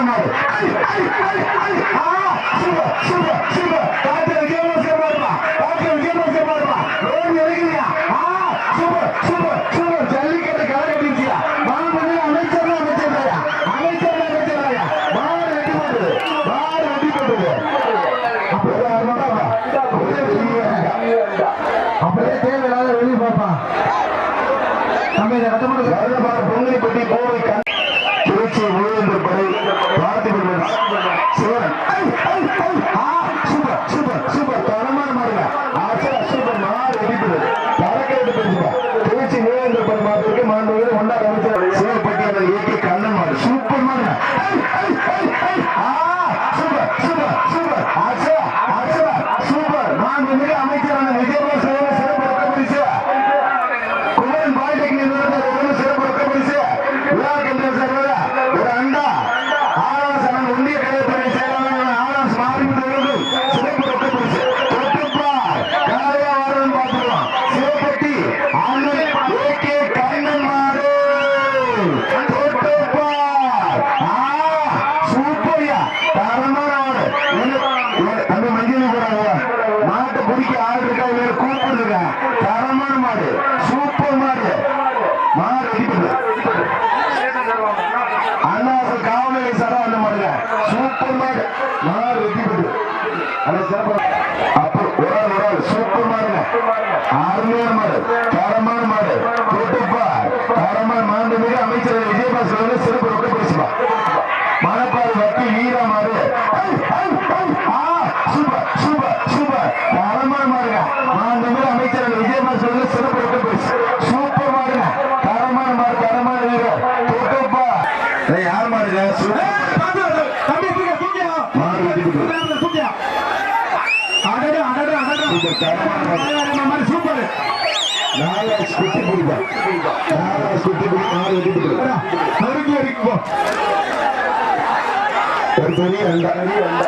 மாடு மாடு மாடு மாடு மாடு மாடு மாடு மாடு மாடு மாடு மாடு மாடு அதை சிறப்பு. அப்போ உடல் உடல் சூப்பர் மாடுங்க அருமையான மாடு. தரமான மாடு. தொட்டுப்பா தரமான மாண்டு மிக அமைச்சர் விஜயபாஸ் அவர்கள் சிறப்பு ரொம்ப பேசுவா மணப்பாடு வட்டி வீரா மாடு. Super super super. தரமான மாடுங்க. மாண்டு மிக அமைச்சர் விஜயபாஸ் அவர்கள் சிறப்பு ரொம்ப பேசு. சூப்பர் மாடுங்க. தரமான மாடு தரமான வீரர். தொட்டுப்பா யார் மாடுங்க? சுடா சூப்பர். நாலு சுத்தி பிடிப்பா நாலு சுத்தி பிடி நாலு வெட்டி பிடிக்கிறா நெருங்கி அடிக்குவோம் தனி அந்த அணி அந்த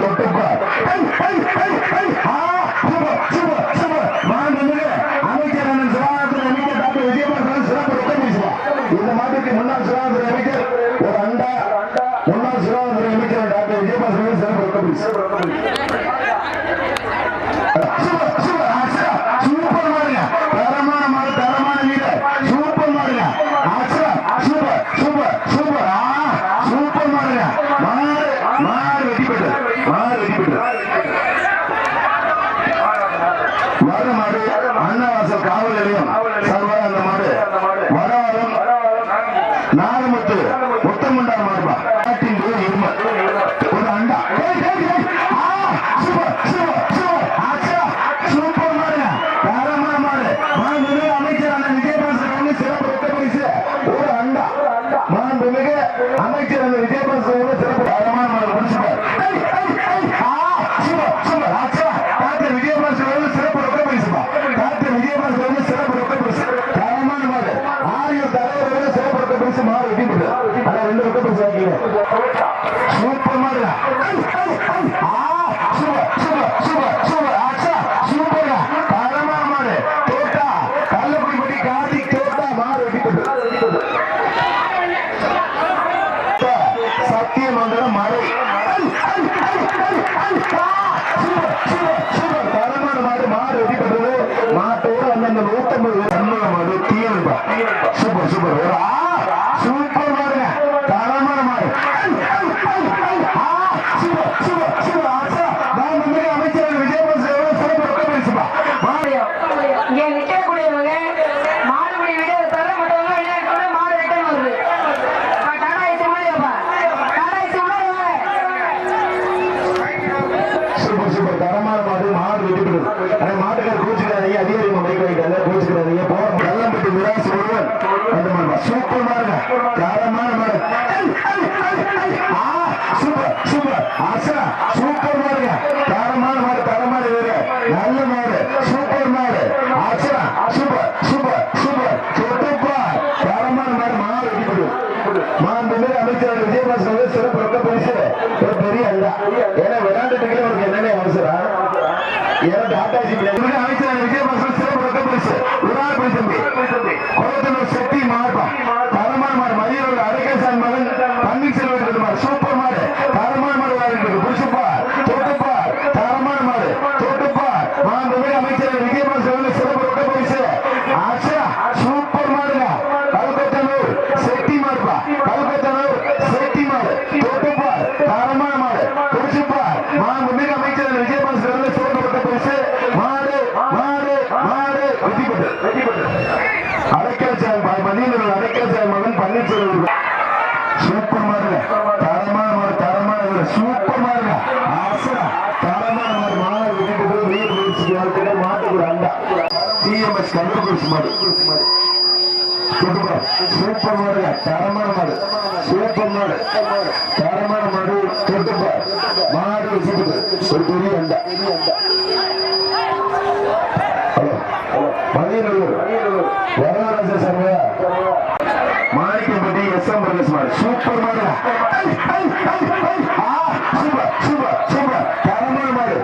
தொட்டப்பா அமைச்சர் சிவாசன் அமைச்சர் முன்னாள் சிவாசன் அமைச்சர் parte அமைச்சர் விஜயபாஸ்கர் சிறப்பு பிடிச்சு உடார் பிடிச்சி கோலத்தூர் செட்டி மாவட்டம் தரமான மாடு சூப்பர் மாடு தரமான மாடு தொட்டுப்பார் மாடு சுட்டுது ஒரு பெரிய அண்டா. மதியநல்லூர் வரலாறு சர்வா மாணிக்கப்பட்டி எஸ் எம் பிரதேஷ் மாடு. சூப்பர் மாடு. Super super super. தரமான மாடு.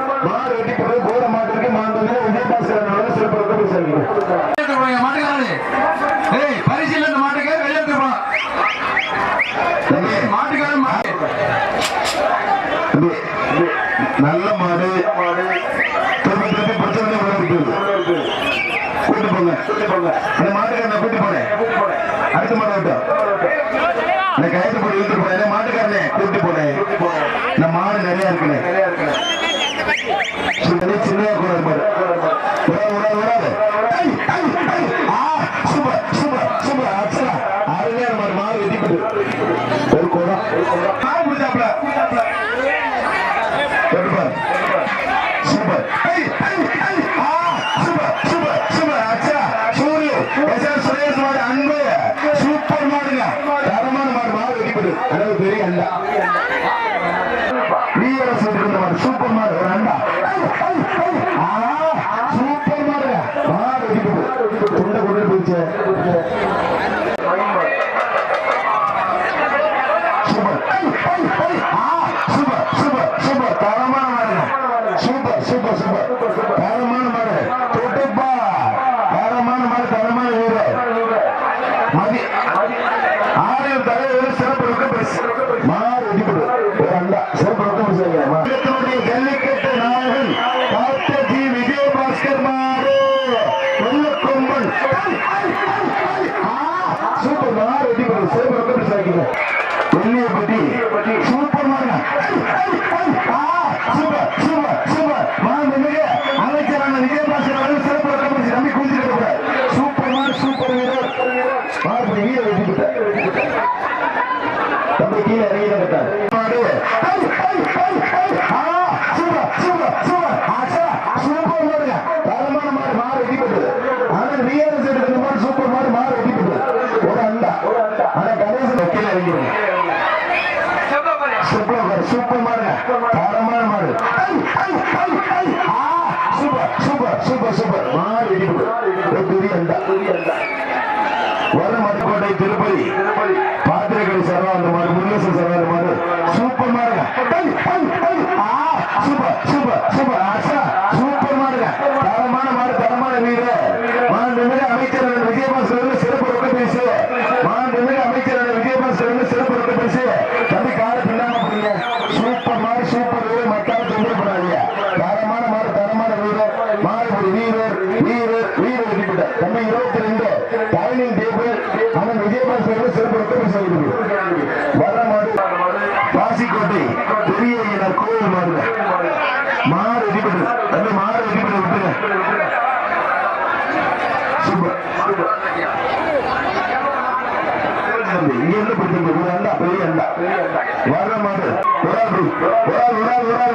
கூட்டி போங்க அந்த மாட்டுக்காரனை கூட்டி போறேன் அடுத்த மாடு விட்டோம் இந்த கயத்தை போட்டு இழுத்து போறேன் மாட்டுக்காரனே கூட்டி போறேன் இந்த சூப்பர் சூப்பர் சூப்பர். அச்சரா சூப்பர் சூப்பர் சூப்பர். மாறி இடிப்பு. பெரிய அண்டா. வர மதுக்கோட்டை திருப்பதி. பாத்திரக்கடை சரவாந்தமாறு முருகேசன் சரவாந்தமாறு சூப்பர் மாறுங்க சூப்பர் சூப்பர் சூப்பர். ঘোরা ঘোরা ঘোরা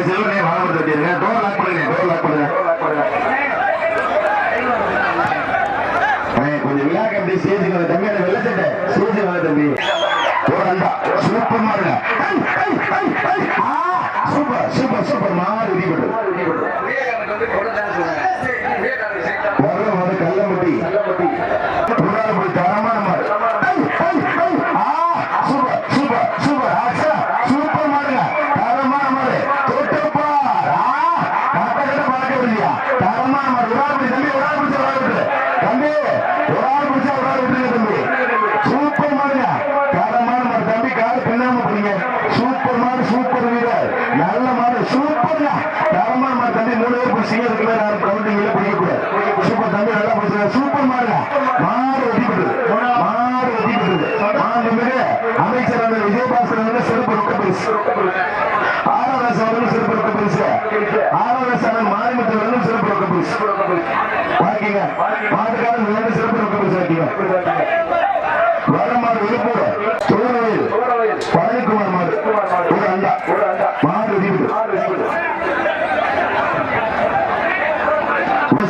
தம்பி செல்வனே வாகனம் தட்டிடுங்க டோர் லாக் பண்ணுங்க டோர் லாக் பண்ணுங்க. கொஞ்சம் விழா கம்பி சேஜி தம்பி அந்த வெள்ள சட்டை. சேஜி தம்பி. சூப்பர் மாறுங்க பரிசு ஆர்எஸ் அவர்கள் சிறப்பு ரொக்க பரிசு. ஆர்எஸ் சிறப்பு ரொக்க பரிசு. மாட்டுக்காரன் வேறு சிறப்பு ரொக்க பரிசு வரமாடு விழுப்புர தோழவில் பழனிக்குமார் மாடு ஒரு அண்டா மாடு விதிவிடு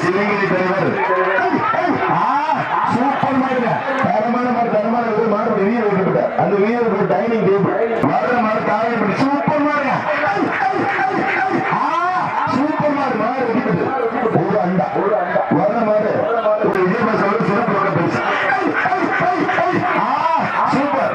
சிவகிரி தலைவர் ஆ, சூப்பர் மாடுங்க தரமான மாடு தரமான ஒரு மாடு ஒரு வீரர் விட்டுவிட்ட அந்த வீரருக்கு டைனிங் டேபிள் வர்ற மாடு காலையில் சூப்பர் மாடுங்க ஆ, சூப்பர் மாடு மாடு விட்டுவிட்டு ஒரு அண்டா வர்ற மாடு ஒரு விஜயபாஸ் அவர்கள் சிறப்பு ரொக்க பரிசு ஆ, சூப்பர்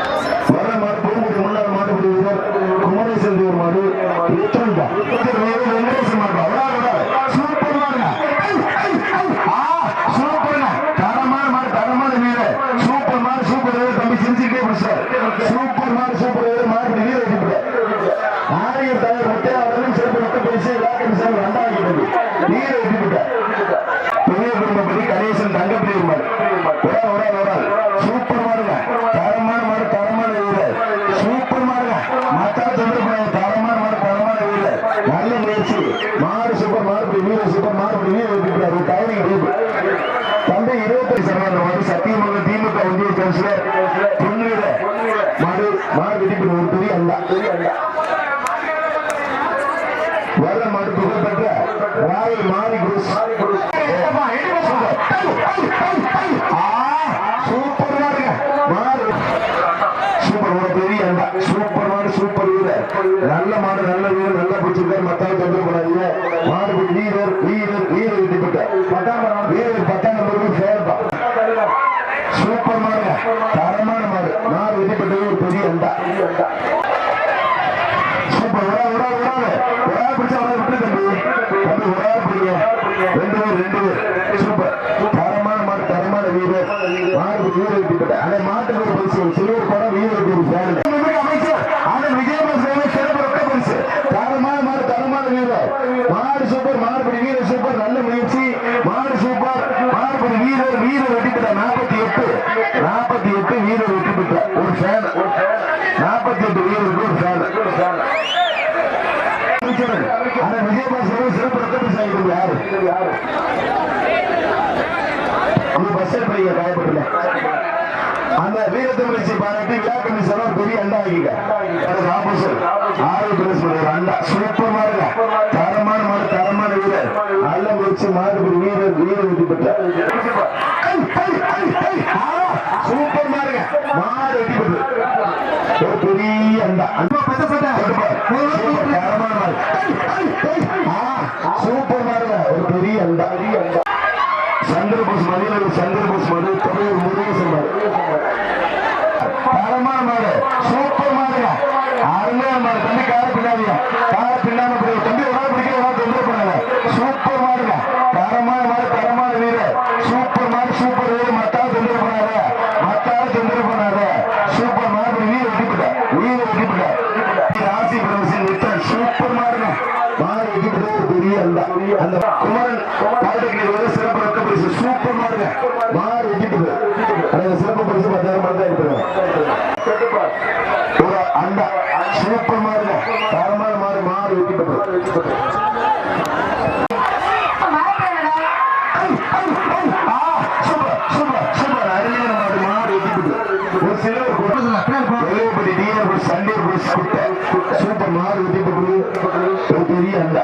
away. வீரர் வீரர் வீரர் வெட்டிப்பட்ட பத்தாம் வீரர் பத்தாம் நம்பருக்கு சேர்ப்பா. சூப்பர் மாடுங்க தரமான மாடு. மாடு வெட்டிப்பட்டது ஒரு பெரிய அண்டா. சூப்பர் விடா விடா விடாது விடா பிடிச்சா அவரை விட்டு தம்பி தம்பி விடா பிடிங்க ரெண்டு பேர் ரெண்டு பேர் சூப்பர் தரமான மாடு தரமான வீரர் மாடு வீரர் வெட்டிப்பட்ட அந்த மாட்டுக்கு ஒரு பரிசு ஒரு சிறுவர் படம் வீரருக்கு ஒரு ஃபேன் அமைச்சர் ஆனந்த் விஜயபாஸ் சிறப்பு ரொக்க பரிசு தரமான மாடு தரமான வீரர் மாடு சூப்பர் மாடுபடி வீரர் சூப்பர் நல்ல முயற்சி மாடு சூப்பர் மாடுபடி வீரர் வீரர் வெட்டிப்பட்ட நாற்பத்தி எட்டு நாற்பத்தி எட்டு வீரர் வெட்டிப்பட்ட ஒரு ஃபேன் நாற்பத்தி எட்டு வீரருக்கு ஒரு ஃபேன் அமைச்சர் ஆனா விஜயபாஸ் சிறப்பு ரத்த பரிசு வாங்கிட்டு யாரு? அந்த பஸ் படிக்க காயப்பட்டுல அந்த வீரத்தமிழ்ச்சி பாராட்டி விழா கமிஷன் பெரிய அண்டா அதுக்கு ஆப்போசிட் ஆறு பிரஸ் ஒரு அண்டா. சூப்பர் மாடுங்க தரமான மாடு தரமான வீரர். நல்ல முயற்சி மாடு வீரர் வீரர் வெற்றி பெற்றார். சூப்பர் மாடுங்க மாடு வெற்றி பெற்று ஒரு பெரிய அண்டா. அன்பா பெத்த சட்டை. சூப்பர் தரமான மாடு. ஆ, சூப்பர் மாடுங்க ஒரு பெரிய அண்டா பெரிய அண்டா சந்திரபோஸ் மதியில் சந்திரபோஸ் மது தமிழ் முருகேசன் மாடு தரமான மாடு சூப்பர் மாடுங்க அருமையான மாடு தம்பி கார பின்னாடியா கார பின்னாம போய் தம்பி ஒரு நாள் பிடிக்க ஒரு நாள் தொந்தரவு பண்ணாங்க சூப்பர் மாடுங்க தரமான மாடு தரமான வீரர் சூப்பர் மாடு சூப்பர் வீரர் மத்தா தொந்தரவு பண்ணாத மத்தால தொந்தரவு பண்ணாத சூப்பர் மாதிரி வீர வெட்டிவிட்ட வீர வெட்டிவிட்ட ராசி பிரதேசம் நித்தன் சூப்பர் மாடுங்க மாறி வெட்டிவிட்ட ஒரு பெரிய அந்த அந்த குமரன் பாலிடெக்னிக் வந்து சிறப்பு ரத்த பரிசு சூப்பர் மாடுங்க மாறி வெட்டிவிட்டு அந்த சிறப்பு பரிசு பத்தாயிரம் ரூபாய் தான் இருக்கிறாங்க ஒரு அண்டா. சூப்பர் மாடுங்க தரமான மாடு மாறி வெட்டிவிட்டு சூப்பர் மாடு வெட்டிப்பட்டு ஒரு பெரிய அண்டா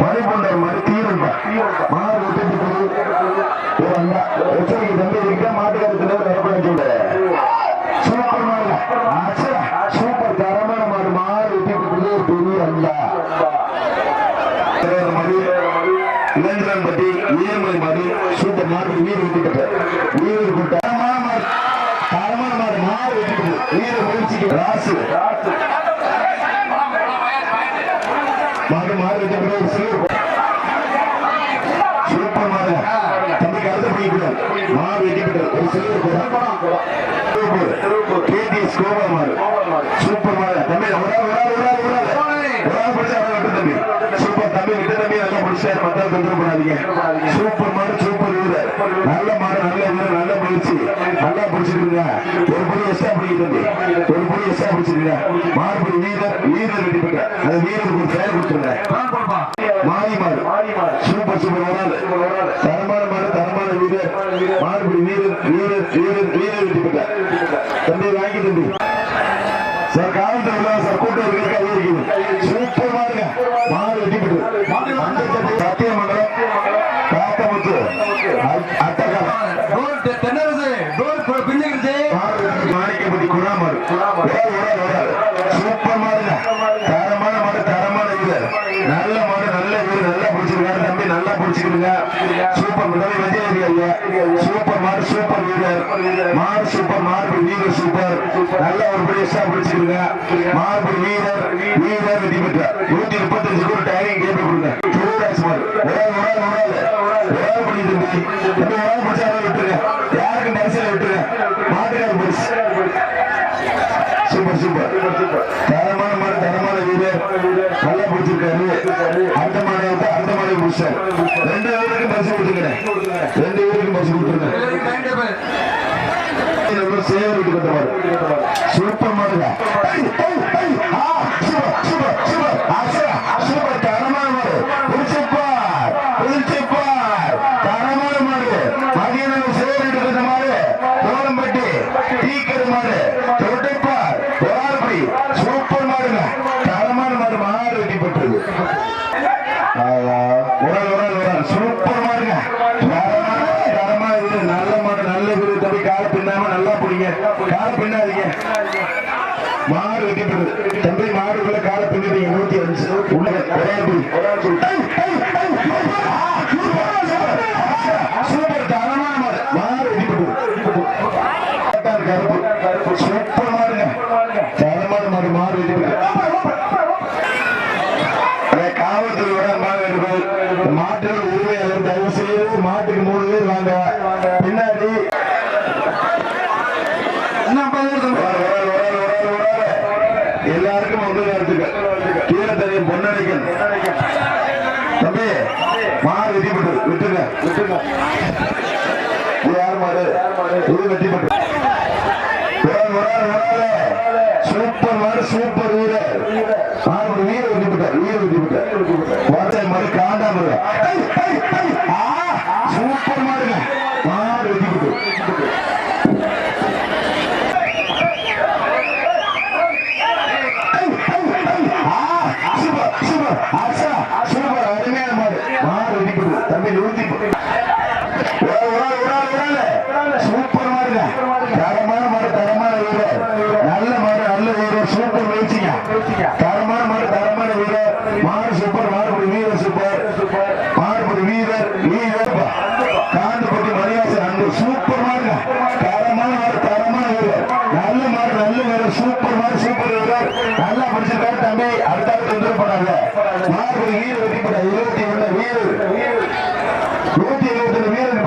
மணிப்பொண்டர் மாதிரி தீரண்டா மாடு ஒரு அண்டா எச்சரிக்கை வீர முயற்சிக்கு ராசு. மாறு மாறு ஒரு சிலர் சூப்பர் மாறு தம்பிக்கு அடுத்து பிடிக்கூடாது மாறு வெட்டிவிட்டார் ஒரு சிலர் திருப்பூர் திருப்பூர். கேடிஎஸ் கோபால் மாறு சூப்பர் மாறு தம்பி ஒரு ஆள் ஒரு ஆள் நல்ல மாடு நல்ல பயிற்சி நல்லா பிடிச்சிருக்குங்க ஒரு புள்ளி எஸ்டா பிடிக்கிறது ஒரு புள்ளி எஸ்டா பிடிச்சிருக்க மாறுபடி வீரர் வீரர் ரெடி பண்ற அது வீரருக்கு ஒரு பெயர் கொடுத்துருங்க. மாறி மாறு. சூப்பர் சூப்பர் வராது. தரமான மாறு தரமான வீரர் மாறுபடி வீரர் வீரர் வீரர் வீரர் ரெடி பண்ற தம்பி வாங்கி தம்பி. மார் சூப்பர் வீரர். மார் சூப்பர் மார்பிள் வீரர் சூப்பர் நல்ல ஒரு பிளேஸா பிடிச்சிருங்க. மார்பிள் வீரர் வீரர் வெற்றி பெற்றார். நூத்தி முப்பத்தஞ்சு கூட டேரிங் கேட்டு கொடுங்க. சூரராஜ்குமார் உடல் உடல் உடல். உடல் விட்டுருங்க. யாருக்கு நரிசல் விட்டுருங்க. மாட்டுக்கால் சூப்பர் சூப்பர். தரமான மாதிரி தரமான வீடு நல்லா பிடிச்சிருக்காரு. அந்த மாதிரி அந்த மாதிரி புருஷன் ரெண்டு பேருக்கு பஸ் கொடுத்துக்கிறேன் ரெண்டு பேருக்கு பஸ் கொடுத்துருங்க சேவை வீட்டு கட்டுவார் சுருப்பமாக তার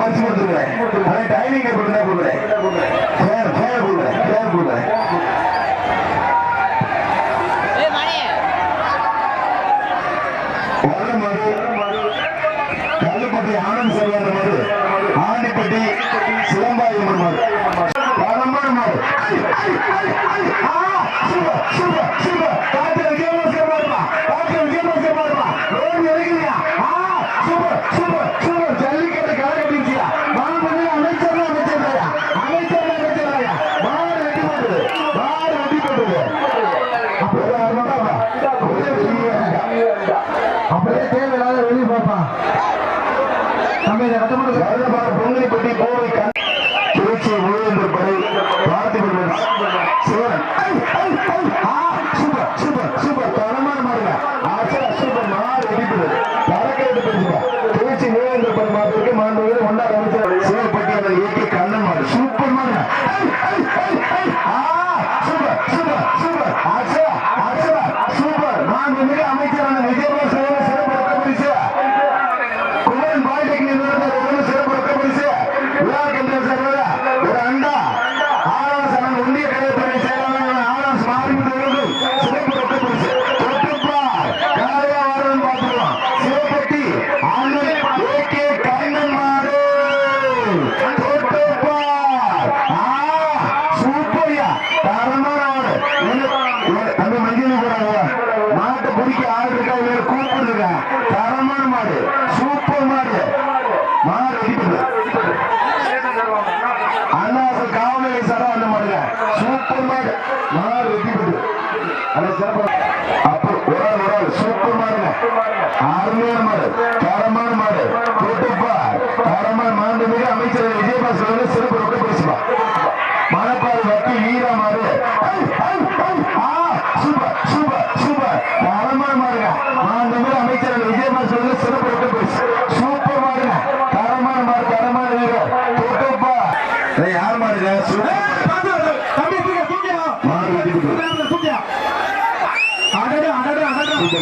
அடிச்சு கொடுத்துருவேன் அதான் டைமிங் கொடுத்தா கொடுக்குறேன். சேர் சேர் கொடுக்குறேன். சேர் கொடுக்குறேன். வரும்போது கல்லுப்பட்டி ஆனந்த் செல்வார் தமிழக பொங்கலிப்பட்டி கோவை திருச்சி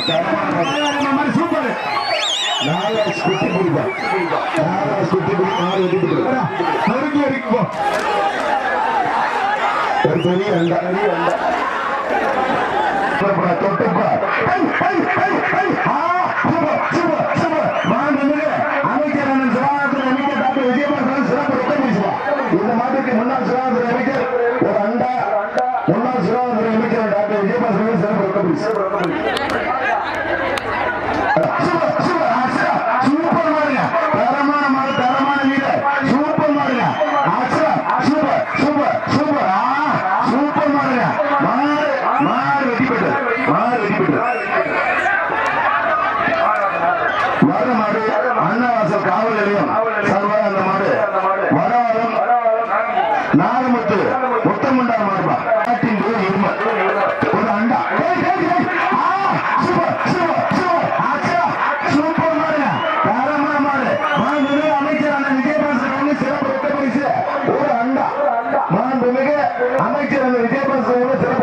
சூப்பர் தரமான மாடு. சூப்பர் நாலாவது குட்டி பிடிப்பா நாலாவது குட்டி பிடி மாடு வெட்டி விட்டு. நெருங்கி அடிக்கும் போ. ஒரு பெரிய அண்டா பெரிய அண்டா புறப்பட தொட்டுப்பா ஐ, ஐ, ஐ, ஐ. ஆ, சூப்பர், சூப்பர், சூப்பர். மாண்புமிகு அமைச்சர் அண்ணன் சிவானந்தன் அமைச்சர் டாக்டர் விஜயபாஸ்கரன் சிறப்பு ரொக்கம் பேசுவா. இந்த மாட்டுக்கு முன்னாள் சிவானந்தன் அமைச்சர் ஒரு அண்டா முன்னாள் சிவானந்தன் அமைச்சர் டாக்டர் விஜயபாஸ்கரன் சிறப்பு ரொக்கம் பேசு.